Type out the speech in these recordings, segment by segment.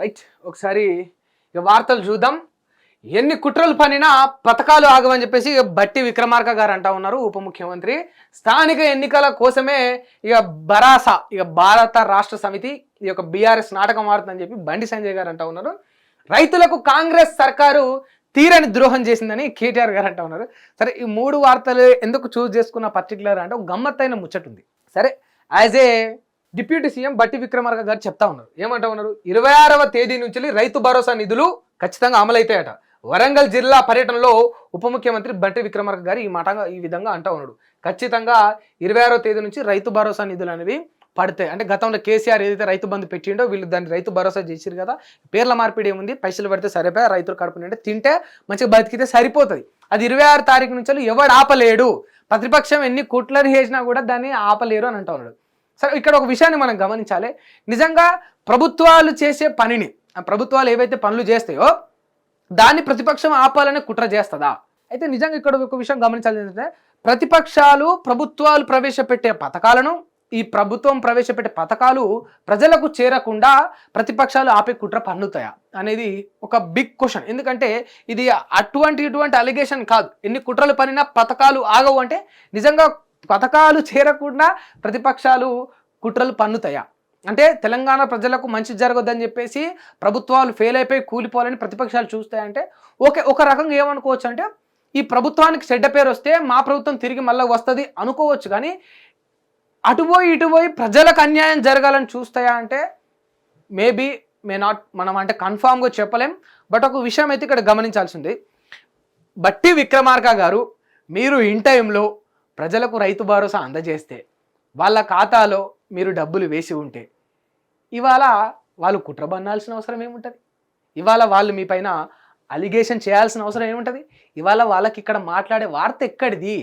Right ఒకసారి ఇక వార్తలు చూద్దాం. ఎన్ని కుట్రలు పనినా పథకాలు ఆగమని చెప్పేసి ఇక బట్టి విక్రమార్క గారు అంటా ఉన్నారు ఉప ముఖ్యమంత్రి. స్థానిక ఎన్నికల కోసమే ఇక బరాస ఇక భారత రాష్ట్ర సమితి ఈ యొక్క బీఆర్ఎస్ నాటకం ఆడుతుందని చెప్పి బండి సంజయ్ గారు అంటా ఉన్నారు. రైతులకు కాంగ్రెస్ సర్కారు తీరని ద్రోహం చేసిందని కేటీఆర్ గారు అంటా ఉన్నారు. సరే ఈ మూడు వార్తలు ఎందుకు చూస్ చేసుకున్న పర్టికులర్ అంటే ఒక గమ్మత్తైన ముచ్చట ఉంది. సరే యాజ్ ఏ డిప్యూటీ సీఎం బట్టి విక్రమార్క గారు చెప్తా ఉన్నారు. ఏమంటా ఉన్నారు? ఇరవై ఆరవ తేదీ నుంచి రైతు భరోసా నిధులు ఖచ్చితంగా అమలైతాయట. వరంగల్ జిల్లా పర్యటనలో ఉప ముఖ్యమంత్రి బట్టి విక్రమార్క గారు ఈ మాట ఈ విధంగా అంటా ఉన్నాడు ఖచ్చితంగా ఇరవై ఆరో తేదీ నుంచి రైతు భరోసా నిధులు అనేవి పడతాయి. అంటే గతంలో కేసీఆర్ ఏదైతే రైతు బంధు పెట్టిండో వీళ్ళు దాన్ని రైతు భరోసా చేసిరు కదా పేర్ల మార్పిడి ఏముంది? పైసలు పడితే సరిపోయి రైతులు కడుపు తింటే మంచిగా బతికితే సరిపోతుంది. అది ఇరవై ఆరు తారీఖు నుంచి ఎవడు ఆపలేడు? ప్రతిపక్షం ఎన్ని కుట్లని చేసినా కూడా దాన్ని ఆపలేరు అని అంటా ఉన్నాడు సరే ఇక్కడ ఒక విషయాన్ని మనం గమనించాలి. నిజంగా ప్రభుత్వాలు చేసే పనిని ఆ ప్రభుత్వాలు ఏవైతే పనులు చేస్తాయో దాన్ని ప్రతిపక్షం ఆపాలని కుట్ర చేస్తుందా? అయితే నిజంగా ఇక్కడ ఒక విషయం గమనించాలి ఏంటంటే ప్రతిపక్షాలు ప్రభుత్వాలు ప్రవేశపెట్టే పథకాలను ఈ ప్రభుత్వం ప్రవేశపెట్టే పథకాలు ప్రజలకు చేరకుండా ప్రతిపక్షాలు ఆపే కుట్ర పన్నుతాయా అనేది ఒక బిగ్ క్వశ్చన్ ఎందుకంటే ఇది అటువంటి ఇటువంటి అలిగేషన్ కాదు. ఎన్ని కుట్రలు పనినా పథకాలు ఆగవు అంటే నిజంగా పథకాలు చేరకుండా ప్రతిపక్షాలు కుట్రలు పన్నుతాయా? అంటే తెలంగాణ ప్రజలకు మంచి జరగొద్దని చెప్పేసి ప్రభుత్వాలు ఫెయిల్ అయిపోయి కూలిపోవాలని ప్రతిపక్షాలు చూస్తాయంటే ఓకే ఒక రకంగా ఏమనుకోవచ్చు అంటే ఈ ప్రభుత్వానికి చెడ్డ పేరు వస్తే మా ప్రభుత్వం తిరిగి మళ్ళీ వస్తుంది అనుకోవచ్చు కానీ అటుపోయి ఇటుపోయి ప్రజలకు అన్యాయం జరగాలని చూస్తాయా అంటే మేబీ మే నాట్ మనం అంటే కన్ఫామ్గా చెప్పలేం. బట్ ఒక విషయం అయితే ఇక్కడ గమనించాల్సింది. బట్టి విక్రమార్క గారు మీరు ఇన్ టైంలో ప్రజలకు రైతు భరోసా అందజేస్తే వాళ్ళ ఖాతాలో మీరు డబ్బులు వేసి ఉంటే ఇవాళ వాళ్ళు కుట్ర బన్నాల్సిన అవసరం ఏముంటుంది? ఇవాళ వాళ్ళు మీ పైన అలిగేషన్ చేయాల్సిన అవసరం ఏముంటుంది? ఇవాళ వాళ్ళకి ఇక్కడ మాట్లాడే వార్త ఎక్కడిది?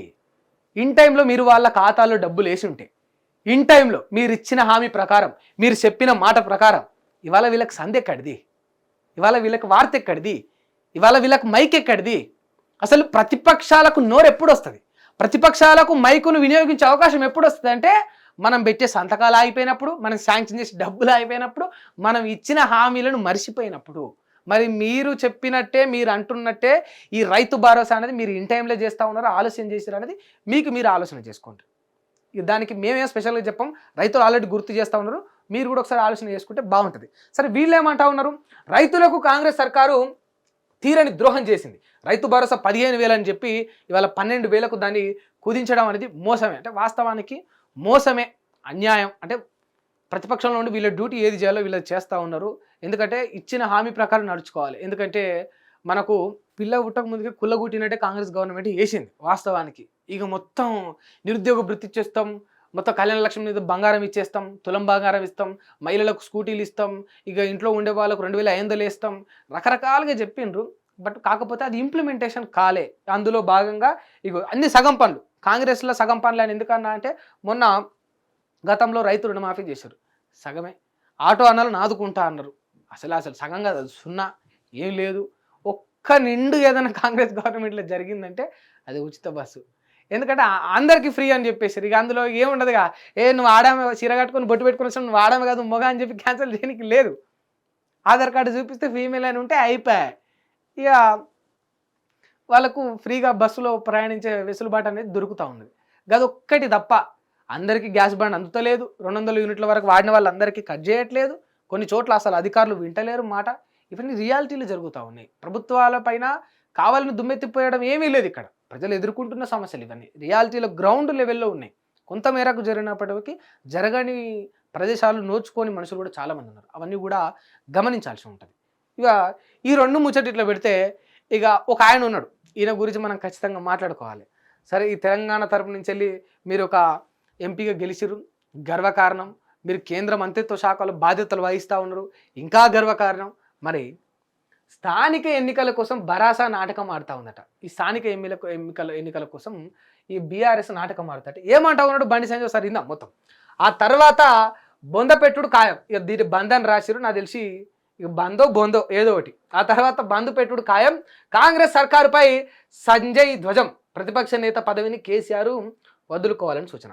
ఇన్ టైంలో మీరు వాళ్ళ ఖాతాలో డబ్బులు వేసి ఉంటే ఇన్ టైంలో మీరు ఇచ్చిన హామీ ప్రకారం మీరు చెప్పిన మాట ప్రకారం ఇవాళ వీళ్ళకి సంధి ఎక్కడిది? ఇవాళ వీళ్ళకి వార్త ఎక్కడిది? ఇవాళ వీళ్ళకి మైక్ ఎక్కడిది? అసలు ప్రతిపక్షాలకు నోరు ఎప్పుడు వస్తుంది ప్రతిపక్షాలకు మైకును వినియోగించే అవకాశం ఎప్పుడు వస్తుంది అంటే మనం పెట్టే సంతకాలు ఆగిపోయినప్పుడు మనం శాంక్షన్ చేసి డబ్బులు ఆగిపోయినప్పుడు మనం ఇచ్చిన హామీలను మర్చిపోయినప్పుడు. మరి మీరు చెప్పినట్టే మీరు అంటున్నట్టే ఈ రైతు భరోసా అనేది మీరు ఇన్ టైంలో చేస్తూ ఉన్నారో ఆలోచన చేశారు అనేది మీకు మీరు ఆలోచన చేసుకోండి. దానికి మేమేం స్పెషల్గా చెప్పాం రైతులు ఆల్రెడీ గుర్తు చేస్తూ ఉన్నారు మీరు కూడా ఒకసారి ఆలోచన చేసుకుంటే బాగుంటుంది. సరే వీళ్ళు ఏమంటా ఉన్నారు? రైతులకు కాంగ్రెస్ సర్కారు తీరని ద్రోహం చేసింది. రైతు భరోసా పదిహేను వేలు అని చెప్పి ఇవాళ పన్నెండు వేలకు దాన్ని కుదించడం అనేది మోసమే. అంటే వాస్తవానికి మోసమే అన్యాయం. అంటే ప్రతిపక్షంలో ఉండి వీళ్ళ డ్యూటీ ఏది చేయాలో వీళ్ళు చేస్తూ ఉన్నారు. ఎందుకంటే ఇచ్చిన హామీ ప్రకారం నడుచుకోవాలి. ఎందుకంటే మనకు పిల్ల పుట్టక ముందుకే కుల్లగుట్టినట్టే కాంగ్రెస్ గవర్నమెంట్ వేసింది వాస్తవానికి. ఇక మొత్తం నిరుద్యోగ వృత్తి చేస్తాం మొత్తం కళ్యాణ లక్ష్మి మీద బంగారం ఇచ్చేస్తాం తులం బంగారం ఇస్తాం మహిళలకు స్కూటీలు ఇస్తాం ఇక ఇంట్లో ఉండే వాళ్ళకు రెండు వేల ఐదు ఇస్తాం రకరకాలుగా చెప్పిండ్రు. బట్ కాకపోతే అది ఇంప్లిమెంటేషన్ కాలే. అందులో భాగంగా ఇక అన్ని సగం పనులు. కాంగ్రెస్లో సగం పనులు అని ఎందుకన్నా అంటే మొన్న గతంలో రైతు రుణమాఫీ చేశారు. సగమే. ఆటో అన్నలు నాదుకుంటా అన్నారు. అసలు అసలు సగం కాదు అది సున్నా. ఏం లేదు. ఒక్క నిండు ఏదైనా కాంగ్రెస్ గవర్నమెంట్లో జరిగిందంటే అది ఉచిత బస్సు. ఎందుకంటే అందరికీ ఫ్రీ అని చెప్పేసారు ఇక అందులో ఏముండదుగా? ఏ నువ్వు ఆడామే చీర కట్టుకొని బొట్టు పెట్టుకుని నువ్వు ఆడామే కాదు మొగ అని చెప్పి క్యాన్సిల్ చేయడానికి లేదు. ఆధార్ కార్డు చూపిస్తే ఫీమేల్ అని ఉంటే అయిపోయాయి ఇక వాళ్ళకు ఫ్రీగా బస్సులో ప్రయాణించే వెసులుబాటు అనేది దొరుకుతూ ఉన్నది. గదొక్కటి తప్ప అందరికీ గ్యాస్ బండ్ అందుతలేదు. రెండు వందల యూనిట్ల వరకు వాడిన వాళ్ళందరికీ కట్ చేయట్లేదు. కొన్ని చోట్ల అసలు అధికారులు వింటలేరు మాట. ఇవన్నీ రియాలిటీలు జరుగుతూ ఉన్నాయి. ప్రభుత్వాల పైన కావాలని దుమ్మెత్తిపోయడం ఏమీ లేదు ఇక్కడ. ప్రజలు ఎదుర్కొంటున్న సమస్యలు ఇవన్నీ. రియాలిటీలో గ్రౌండ్ లెవెల్లో ఉన్నాయి. కొంత మేరకు జరిగినప్పటికీ జరగని ప్రదేశాలు నోచుకొని మనుషులు కూడా చాలామంది ఉన్నారు. అవన్నీ కూడా గమనించాల్సి ఉంటుంది. ఇక ఈ రెండు ముచ్చట్లు ఇట్లా పెడితే ఇక ఒక ఆయన ఉన్నాడు. ఈయన గురించి మనం ఖచ్చితంగా మాట్లాడుకోవాలి. సరే ఈ తెలంగాణ తరపు నుంచి వెళ్ళి మీరు ఒక ఎంపీగా గెలిచిరు గర్వకారణం మీరు కేంద్ర మంత్రిత్వ శాఖలో బాధ్యతలు వహిస్తూ ఉన్నారు. ఇంకా గర్వకారణం మరి స్థానిక ఎన్నికల కోసం బరాసా నాటకం ఆడుతూ ఉందట. ఈ స్థానిక ఎన్నికల ఎన్నికల ఎన్నికల కోసం ఈ బీఆర్ఎస్ నాటకం ఆడుతాట ఏమంటా ఉన్నాడు బండి సంజయ్ సార్? ఇందా మొత్తం. ఆ తర్వాత బొంద పెట్టుడు ఖాయం. ఇక దీని బంధన్ రాసిరు నాకు తెలిసి ఇక బందో బొందో ఏదో ఒకటి. ఆ తర్వాత బంధు పెట్టుడు ఖాయం. కాంగ్రెస్ సర్కారుపై సంజయ్ ధ్వజం. ప్రతిపక్ష నేత పదవిని కేసీఆర్ వదులుకోవాలని సూచన.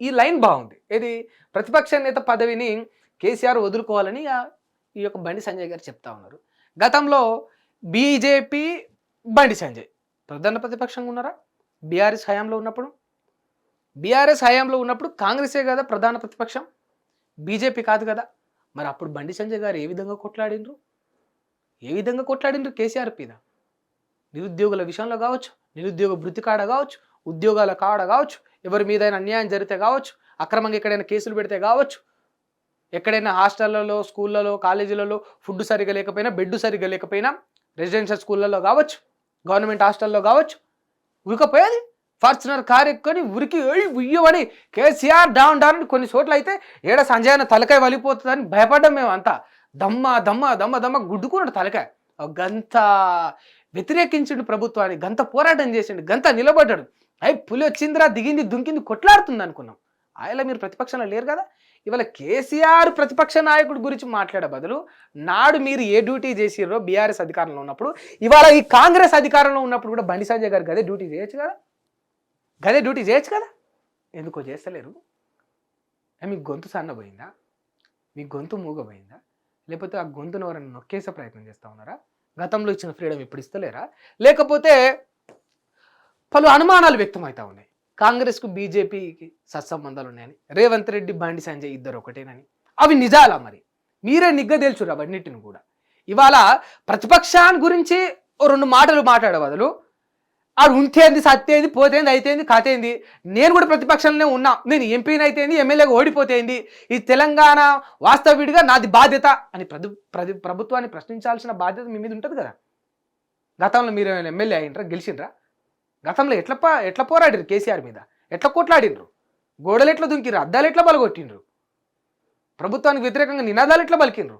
ఈ లైన్ బాగుంది. ఇది ప్రతిపక్ష నేత పదవిని కేసీఆర్ వదులుకోవాలని ఈ యొక్క బండి సంజయ్ గారు చెప్తా ఉన్నారు. గతంలో బీజేపీ బండి సంజయ్. ప్రధాన ప్రతిపక్షంగా ఉన్నారా? బీఆర్ఎస్ హయాంలో ఉన్నప్పుడు? బీఆర్ఎస్ హయాంలో ఉన్నప్పుడు కాంగ్రెసే కదా ప్రధాన ప్రతిపక్షం? బీజేపీ కాదు కదా. మరి అప్పుడు బండి సంజయ్ గారు ఏ విధంగా కొట్లాడిండ్రు? ఏ విధంగా కొట్లాడిండ్రు కేసీఆర్ మీద నిరుద్యోగుల విషయంలో కావచ్చు నిరుద్యోగ వృత్తి కాడ కావచ్చు ఉద్యోగాల కాడ కావచ్చు ఎవరి మీద అన్యాయం జరిగితే కావచ్చు అక్రమంగా ఎక్కడైనా కేసులు పెడితే కావచ్చు ఎక్కడైనా హాస్టళ్ళలో స్కూళ్ళలో కాలేజీలలో ఫుడ్ సరిగా లేకపోయినా బెడ్ సరిగా లేకపోయినా రెసిడెన్షియల్ స్కూళ్ళలో కావచ్చు గవర్నమెంట్ హాస్టల్లో కావచ్చు ఉరికపోయేది. ఫార్చునర్ కార్ ఎక్కుని ఉరికి వెళ్ళి ఉయ్యబడి కేసీఆర్ డౌన్ డౌన్ అని కొన్ని చోట్ల అయితే ఏడ సంజయ్ అన్న తలకాయ వలిపోతుందని భయపడ్డాం మేము అంతా దమ్మ దమ్మ దమ్మ దమ్మ గుడ్డుకున్నాడు తలకాయ. ఒక గంత వ్యతిరేకించిండు ప్రభుత్వాన్ని గంత పోరాటం చేసిండు గంత నిలబడ్డాడు. అయి పులి వచ్చిందిరా దిగింది దుంకింది కొట్లాడుతుంది అనుకున్నాం. ఆయన మీరు ప్రతిపక్షంలో లేరు కదా? ఇవాళ కేసీఆర్ ప్రతిపక్ష నాయకుడి గురించి మాట్లాడే బదులు నాడు మీరు ఏ డ్యూటీ చేసిర్రో బీఆర్ఎస్ అధికారంలో ఉన్నప్పుడు ఇవాళ ఈ కాంగ్రెస్ అధికారంలో ఉన్నప్పుడు కూడా బండి సంజయ్ గారు గదే డ్యూటీ చేయొచ్చు కదా? గదే డ్యూటీ చేయొచ్చు కదా? ఎందుకో చేస్తలేరు? మీ గొంతు సన్నపోయిందా మీ గొంతు మూగబోయిందా? లేకపోతే ఆ గొంతును ఎవరైనా నొక్కేసే ప్రయత్నం చేస్తూ ఉన్నారా? గతంలో ఇచ్చిన ఫ్రీడమ్ ఇప్పుడు ఇస్తలేరా? లేకపోతే పలు అనుమానాలు వ్యక్తమవుతూ ఉన్నాయి. కాంగ్రెస్కు బీజేపీకి సత్సంబంధాలు ఉన్నాయని. రేవంత్ రెడ్డి బండి సంజయ్ ఇద్దరు ఒకటేనని. అవి నిజాలా మరి? మీరే నిగ్గదేల్చురు అవన్నిటిని కూడా. ఇవాళ ప్రతిపక్షాన్ని గురించి ఓ రెండు మాటలు మాట్లాడే బదులు ఆడు ఉంటేంది సత్తేంది పోతేంది అయితేంది కాతేంది. నేను కూడా ప్రతిపక్షంలోనే ఉన్నా. నేను ఎంపీని అయితేంది ఎమ్మెల్యేగా ఓడిపోతేంది. ఈ తెలంగాణ వాస్తవిడిగా నాది బాధ్యత అని ప్రతి ప్రతి ప్రభుత్వాన్ని ప్రశ్నించాల్సిన బాధ్యత మీ మీద ఉంటుంది కదా? గతంలో మీరు ఎమ్మెల్యే అయినరా గెలిచిండ్రా? గతంలో ఎట్లా ఎట్లా పోరాడిరు కేసీఆర్ మీద? ఎట్లా కొట్లాడినరు గోడలు ఎట్లా దుంకిరు అద్దాలు ఎట్లా బలగొట్టినరు ప్రభుత్వానికి వ్యతిరేకంగా నినాదాలు ఎట్లా పలికిండ్రు?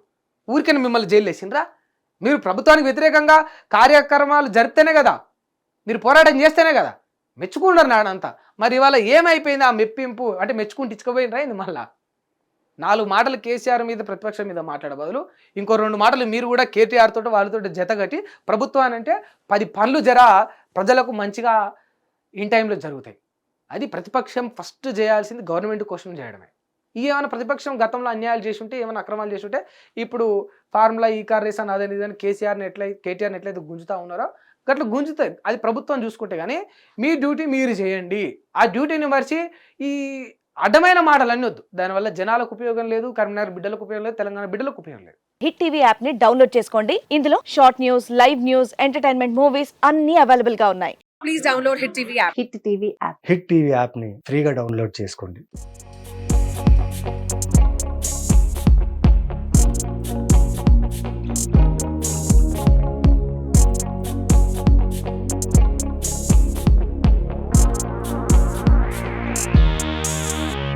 ఊరికైనా మిమ్మల్ని జైలు వేసిండ్రా? మీరు ప్రభుత్వానికి వ్యతిరేకంగా కార్యక్రమాలు జరిపితేనే కదా? మీరు పోరాటం చేస్తేనే కదా? మెచ్చుకున్నారు నాడంతా. మరి ఇవాళ ఏమైపోయింది ఆ మెప్పింపు? అంటే మెచ్చుకుంటూ ఇచ్చుకోపోయినరా ఇది మళ్ళా? నాలుగు మాటలు కేసీఆర్ మీద ప్రతిపక్షం మీద మాట్లాడే బదులు ఇంకో రెండు మాటలు మీరు కూడా కేటీఆర్ తోటి వాళ్ళతో జత కట్టి పది పనులు జరా ప్రజలకు మంచిగా ఇన్ టైంలో జరుగుతాయి. అది ప్రతిపక్షం ఫస్ట్ చేయాల్సింది గవర్నమెంట్ కోసం చేయడమే. ఈ ఏమైనా ప్రతిపక్షం గతంలో అన్యాయాలు చేసి ఉంటే ఏమైనా అక్రమాలు చేసుంటే ఇప్పుడు ఫార్ములా ఈ కార్ రేస్ అని అదే ఇదని కేసీఆర్ని ఎట్లయితే కేటీఆర్ని ఎట్లయితే గుంజుతా ఉన్నారో గట్ల గుంజుతాయి. అది ప్రభుత్వం చూసుకుంటే కానీ మీ డ్యూటీ మీరు చేయండి. ఆ డ్యూటీని మరిచి ఈ అడ్డమైన మాటలన్నీ వద్దు. దానివల్ల జనాలకు ఉపయోగం లేదు కరీంనగర్ బిడ్డలకు ఉపయోగం లేదు తెలంగాణ బిడ్డలకు ఉపయోగం లేదు. హిట్ టీవీ యాప్ని డౌన్లోడ్ చేసుకోండి. ఇందులో short news live news entertainment movies అన్ని అవైలబుల్గా ఉన్నాయి. Please download Hit TV app. Hit TV app hit TV యాప్ని ఫ్రీగా డౌన్లోడ్ చేసుకోండి.